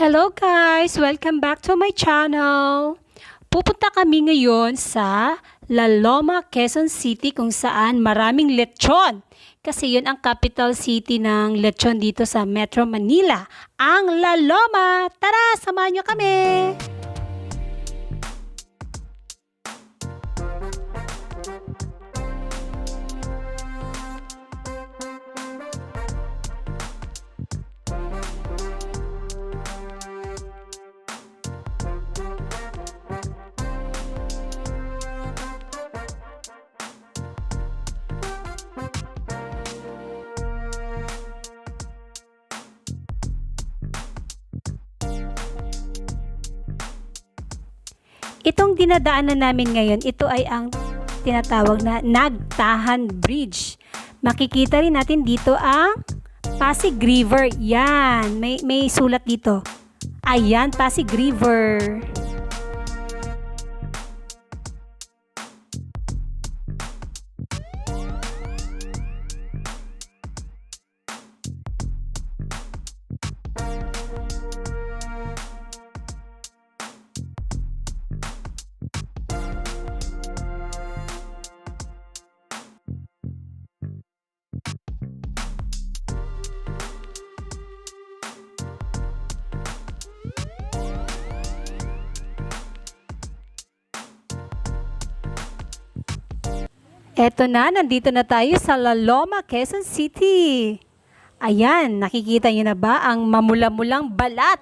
Welcome back to my channel! Pupunta kami ngayon sa La Loma, Quezon City kung saan maraming lechon. Kasi yun ang capital city ng lechon dito sa Metro Manila, ang La Loma. Tara, samahan nyo kami! Itong dinadaanan namin ngayon, ito ay ang tinatawag na Nagtahan Bridge. Makikita rin natin dito ang Pasig River. Yan, may, may sulat dito. Ayan, Pasig River. Eto na, nandito na tayo sa La Loma, Quezon City. Ayan, nakikita niyo na ba ang mamula-mulang balat?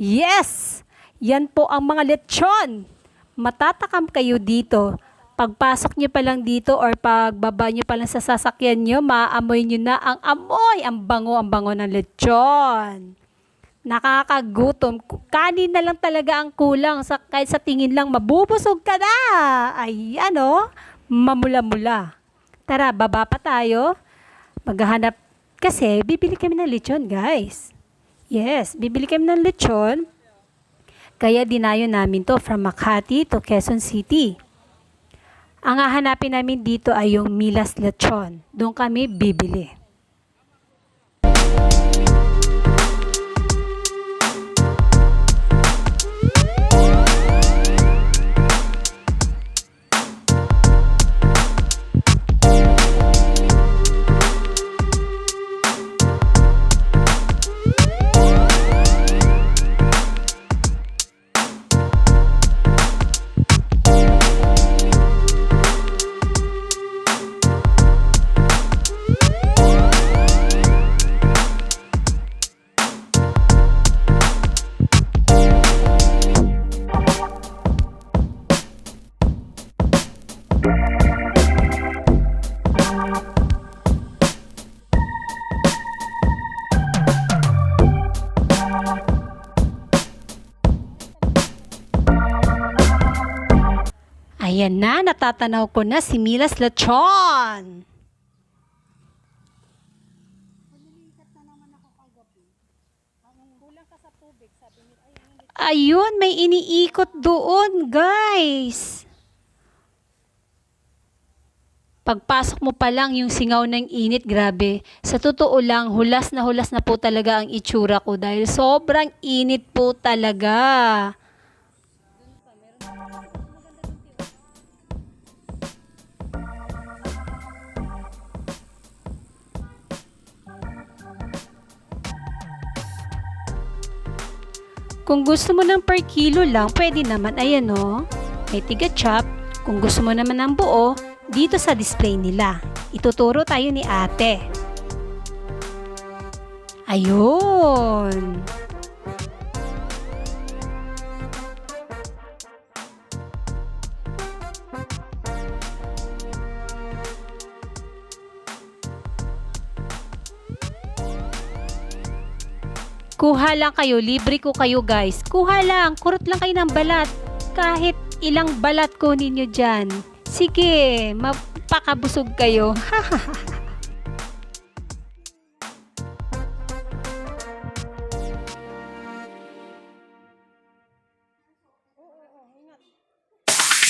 Yes! Yan po ang mga lechon. Matatakam kayo dito. Pagpasok niyo pa lang dito or pagbaba niyo pa lang sa sasakyan niyo, maaamoy niyo na ang amoy, ang bango, ang bango ng lechon. Nakakagutom. Kanin na lang talaga ang kulang. Sa, kahit sa tingin lang, mabubusog ka na. Ayan o. Mamula-mula. Tara, baba pa tayo. Maghahanap. Kasi, bibili kami ng lechon, guys. Yes, bibili kami ng lechon. Kaya dinayo namin to from Makati to Quezon City. Ang hahanapin namin dito ay yung Milas Lechon. Doon kami bibili. Ayan na, natatanaw ko na si Milas Lechon. Ayun, may iniikot doon, guys. Pagpasok mo pa lang yung singaw ng init, grabe. Sa totoo lang, hulas na hulas na po talaga ang itsura ko dahil sobrang init po talaga. Kung gusto mo ng per kilo lang, pwede naman. Ayan o. May tiga chop. Kung gusto mo naman ng buo, dito sa display nila. Ituturo tayo ni ate. Ayun. Kuha lang kayo, libre ko kayo guys. Kuha lang, kurot lang kayo ng balat. Kahit ilang balat kunin nyo dyan. Sige, mapakabusog kayo.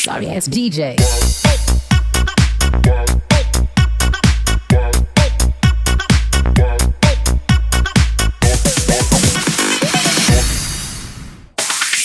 Sorry, it's DJ.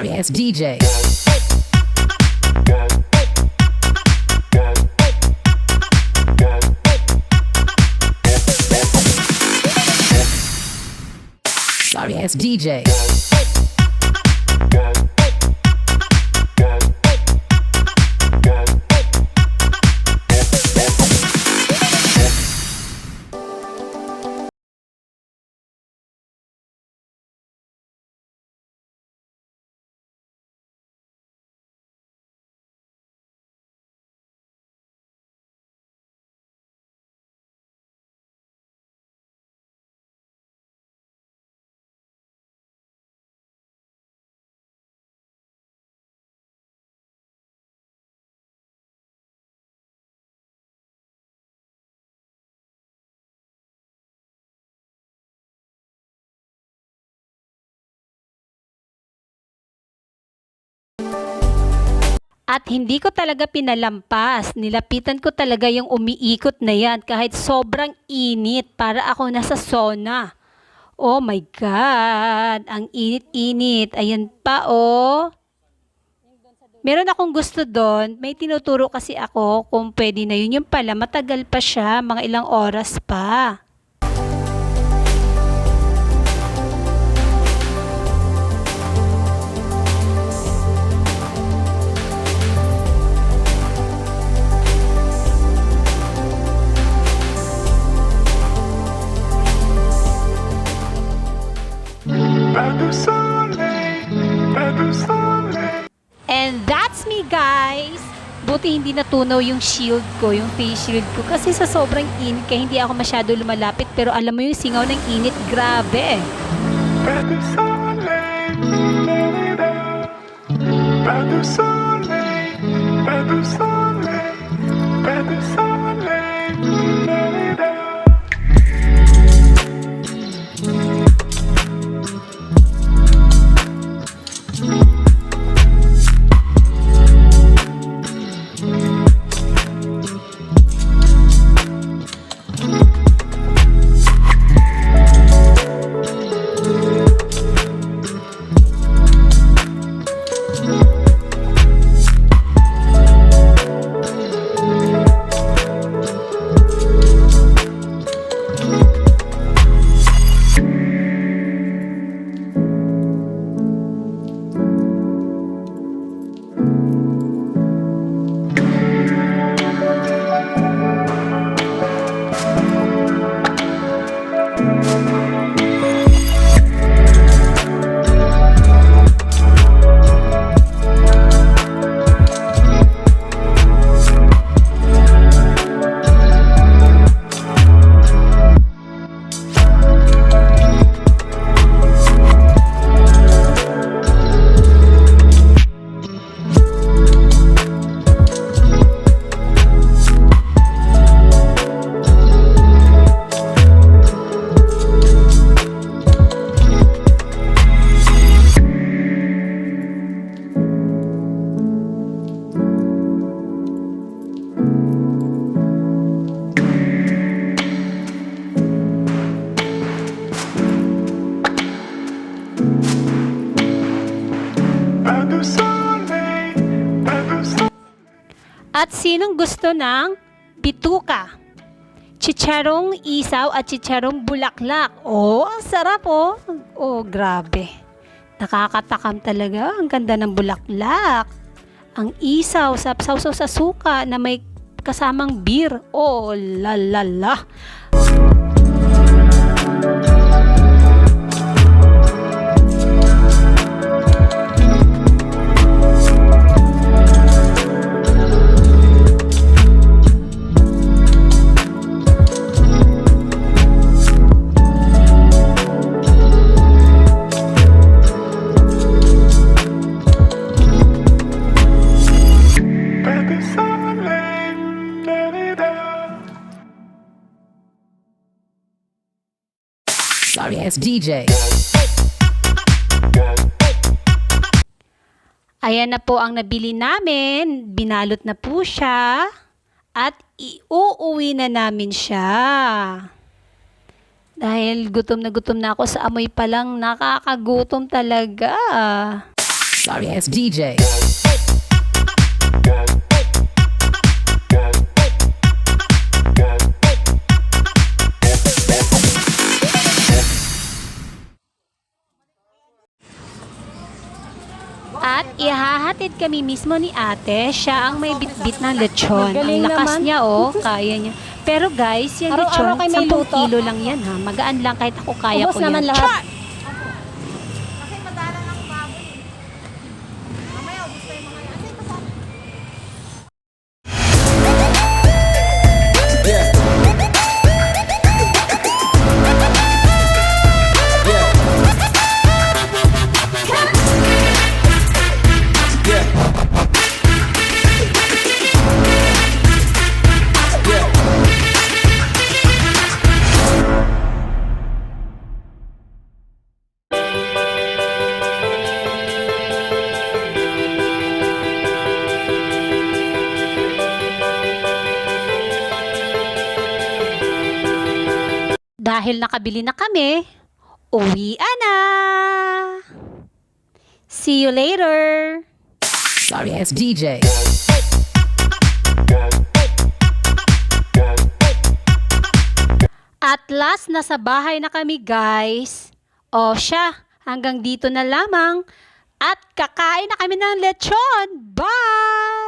Sorry, it's DJ. Sorry, it's DJ. At hindi ko talaga pinalampas. Nilapitan ko talaga yung umiikot na yan kahit sobrang init para ako nasa sauna. Oh my God! Ang init-init. Ayan pa oh. Meron akong gusto doon. May tinuturo kasi ako kung pwede na yun. Yung pala, matagal pa siya. Mga ilang oras pa. Hindi natunaw yung shield ko, yung face shield ko. Kasi sa sobrang init, kaya hindi ako masyado lumalapit. Pero alam mo yung singaw ng init, grabe. De soleil, de soleil, de soleil. Sinong gusto ng bituka? Chicharong isaw at chicharong bulaklak. Oh, ang sarap oh. Oh, grabe. Nakakatakam talaga. Ang ganda ng bulaklak. Ang isaw, sapsaw sa suka na may kasamang beer. Oh, la la la. Ass DJ. Ayan na po ang nabili namin. Binalot na po siya. At iuuwi na namin siya. Dahil gutom na gutom na ako sa amoy pa lang nakakagutom talaga. Sorry ass DJ. At ihahatid kami mismo ni ate. Siya ang may bitbit ng lechon. Galing ang lakas naman. niya oh, kaya niya. Pero guys, yung Araw-araw lechon, kayo may 10 luto? kilo lang yan ha. Magaan lang kahit ako kaya Ubos ko naman yan. lahat. Dahil nakabili na kami, uwi na! See you later! Sorry ass DJ. At last, nasa bahay na kami guys. O siya, hanggang dito na lamang. At kakain na kami ng lechon. Bye!